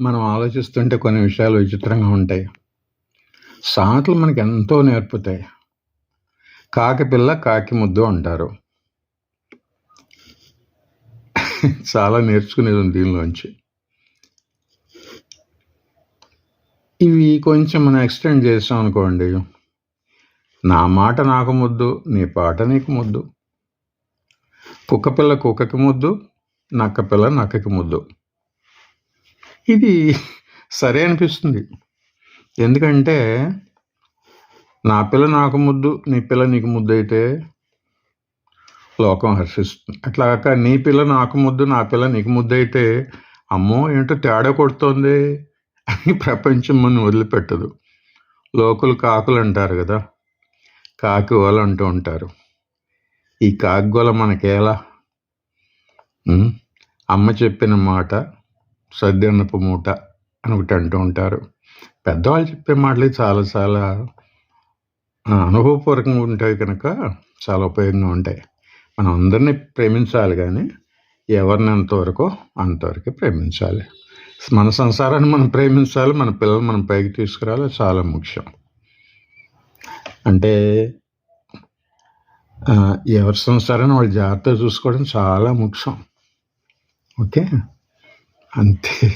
మనం ఆలోచిస్తుంటే కొన్ని విషయాలు విచిత్రంగా ఉంటాయి. సామెతలు మనకు ఎంతో నేర్పుతాయి. కాకి పిల్ల కాకి ముద్దు అంటారు. చాలా నేర్చుకునేది ఉంది దీనిలోంచి. ఇవి కొంచెం మనం ఎక్స్టెండ్ చేసాం అనుకోండి. నా మాట నాకు ముద్దు నీ పాట నీకు ముద్దు. కుక్క పిల్ల కుక్కకి ముద్దు నక్క పిల్ల నక్కకి ముద్దు. ఇది సరే అనిపిస్తుంది. ఎందుకంటే నా పిల్ల నాకు ముద్దు నీ పిల్ల నీకు ముద్దు అయితే లోకం హర్షిస్తుంది. అట్లా కాక నీ పిల్ల నాకు ముద్దు నా పిల్ల నీకు ముద్దు అయితే అమ్మో ఏంటో తేడా కొడుతోంది అని ప్రపంచం మనం వదిలిపెట్టదు. లోకులు కాకులు అంటారు కదా కాకి వాళ్ళు అంటూ ఉంటారు. ఈ కాగ్గోల మనకేలా? అమ్మ చెప్పిన మాట సద్దన్నపు మూట అని ఒకటి అంటూ ఉంటారు. పెద్దవాళ్ళు చెప్పే మాటలు చాలా చాలా అనుభవపూర్వకంగా ఉంటాయి కనుక చాలా ఉపయోగంగా ఉంటాయి. మనం అందరినీ ప్రేమించాలి కానీ ఎవరిని ఎంతవరకు అంతవరకు ప్రేమించాలి. మన సంసారాన్ని మనం ప్రేమించాలి మన పిల్లలు మనం పైకి తీసుకురావాలి చాలా ముఖ్యం. అంటే ఎవరి సంసారాన్ని వాళ్ళు జాగ్రత్తగా చూసుకోవడం చాలా ముఖ్యం. ఓకే? 한테